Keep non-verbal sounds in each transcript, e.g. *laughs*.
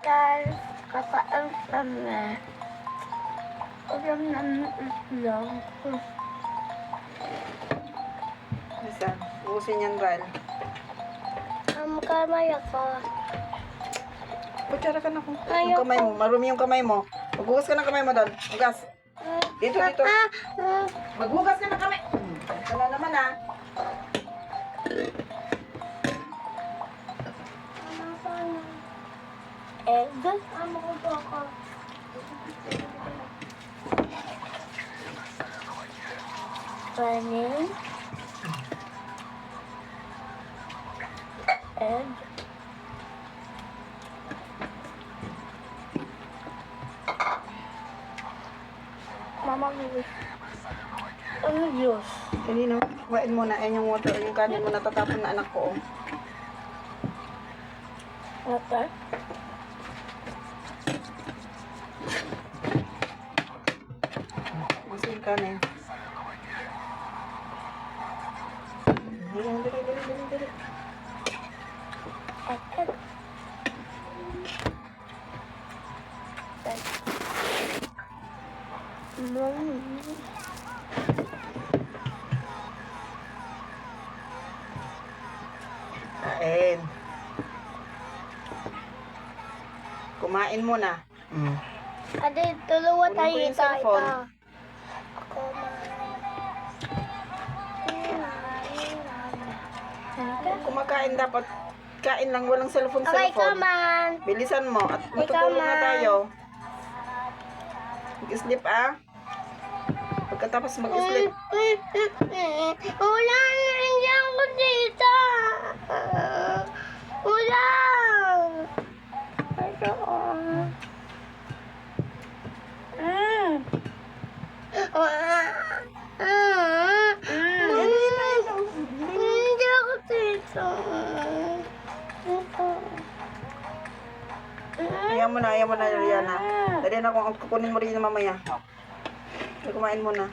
Dahil kakain kami. Ulam namin itlog. Isa, ubusin yan, Ral. Ang kamay ako. Kutsara ka na ko. Ayoko. Yung kamay mo, marumi yung kamay mo. Maghugas ka ng kamay mo doon. Hugas. Dito, dito. Ah, ah, Maghugas ka ng kamay. Hmm. Ito na naman ah. Egg? Ano ko ba ako? Kanin. Egg. Mama. Ano Diyos? Kanino? Kumain mo na. Ayan yung water. Yung kanin mo natatapon na anak ko. oh. Ate? Ubusin yung kanin. Dali, dali, dali, dali, dali. Ate? Mami. Kain. Kumain mo na. Mm. Ate, tuluwa Kunin ko tayo yung ito. cellphone. Kumakain dapat kain lang walang cellphone Okay, cellphone. come on. Bilisan mo at matutulog na tayo. Mag-sleep ah. Pagkatapos mag-sleep, *laughs* Wala na hindi ako dito. Wala. Ito. Mm. Ah. Ayaw mo na, ayaw mo na, Rihanna. Dali na kung kukunin mo rin mamaya. Ay, kumain mo na.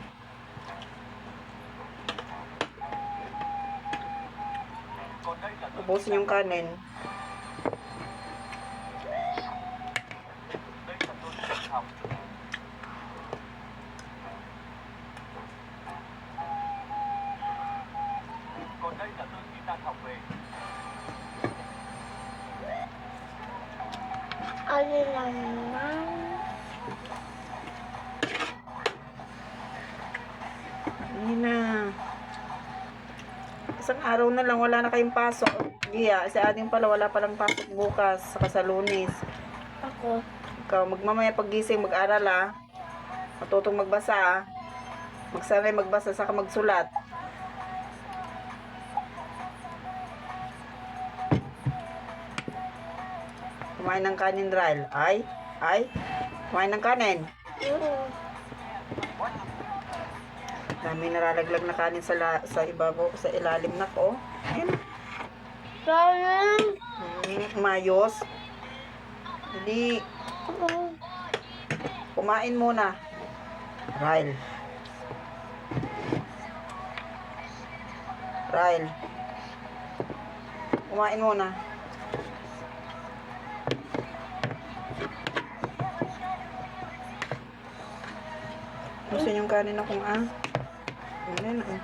Ubusin yung kanin. Ano naman? Hindi na. Isang araw na lang, wala na kayong pasok. Gia, sa ating pala, wala palang pasok bukas, saka sa lunes. Ako. Ikaw, magmamaya paggising, mag-aral ah. Matutong magbasa ah. Magsanay magbasa, saka magsulat. Kumain ng kanin, Ral. Ay, ay, kumain ng kanin. Dami nalalaglag na kanin sa, la, sa ibabaw, sa ilalim na ko. Ayun. Kanin. Mm, mayos. Hindi, kumain muna. Ryle. Ryle. Kumain muna. Gusto yung kanin akong ah. Ano na ah.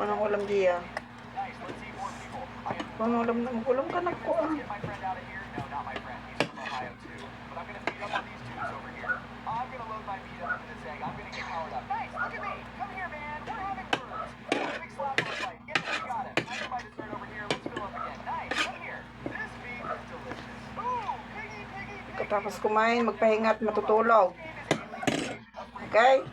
Anong ulam diya? Anong ulam na ulam ka na ko ah. Katapos kumain, magpahinga at matutulog. Okay?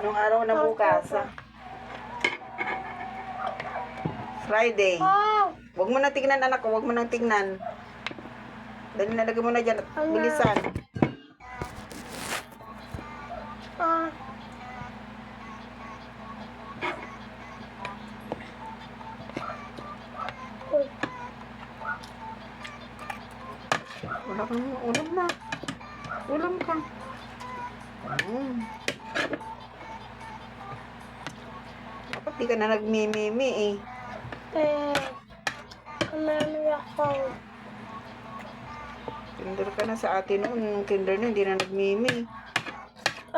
Anong araw na bukas? ah? Friday. Huwag mo na tingnan anak ko, huwag mo nang tingnan. Dali nalagay mo na dyan bilisan. Ah. Wala kang ulam na. Ulam ka. Mm. Dapat di ka na nagmimimi eh. Eh, kamami ako. Kinder ka na sa atin noon. Nung kinder na, hindi na nagmimi.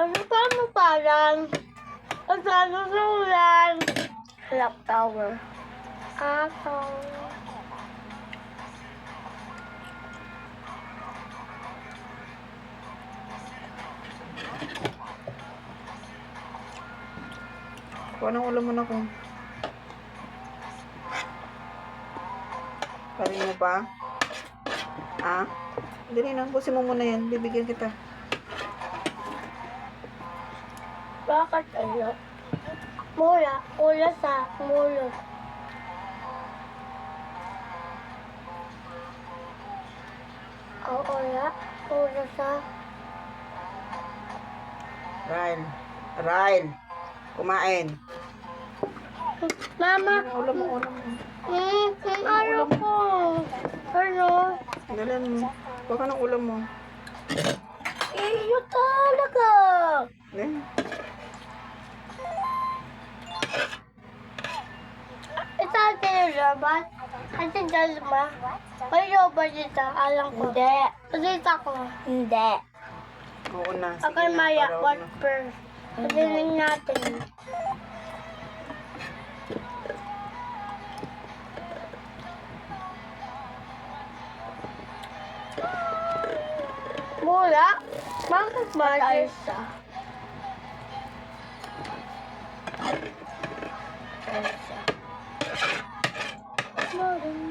Ano pa mo parang? Ang salusulan. Clock tower. Ako. Kuha ng ulam mo na ko. Parin mo ba? Ah? Dali na, busin mo muna yan. Bibigyan kita. Bakit ano? Mula. Mula sa mulo. Oo, wala. Mula sa... Ryan. Ryan. Kumain. Mama, Ang ulam mo, ulam mo. mm, mm, ano ko? Ano? Dali mo. Kuha ka ng ulam mo. Iyo talaga. Eh. Ito ang tinirabat. Ang tinirama. Kayo ba dito? Alam ko. Hindi. Dito ko. Hindi. Oo na. Sige Okay, na, Maya. para What na. first? Pagdating natin. Mula? Bakit ba Elsa? Elsa. Ayun.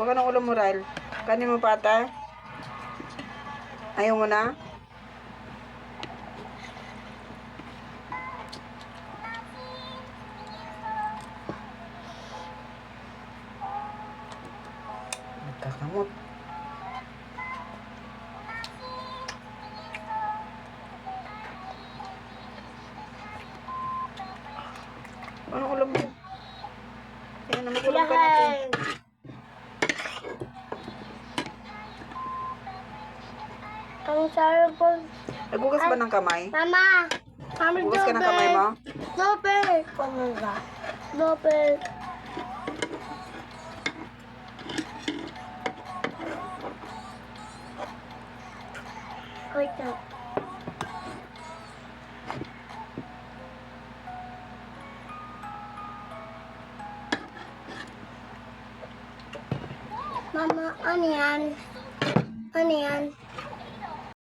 Kuha ka ng ulam mo, Ryle. Kanin mo pata. Ayaw mo na? Ang sarap po. Nagugas ba ng kamay? Mama! Mama, Nagugas ka ng kamay mo? Dobe! Pamanga. Dobe. Wait lang. Mama, ano yan? Ano yan?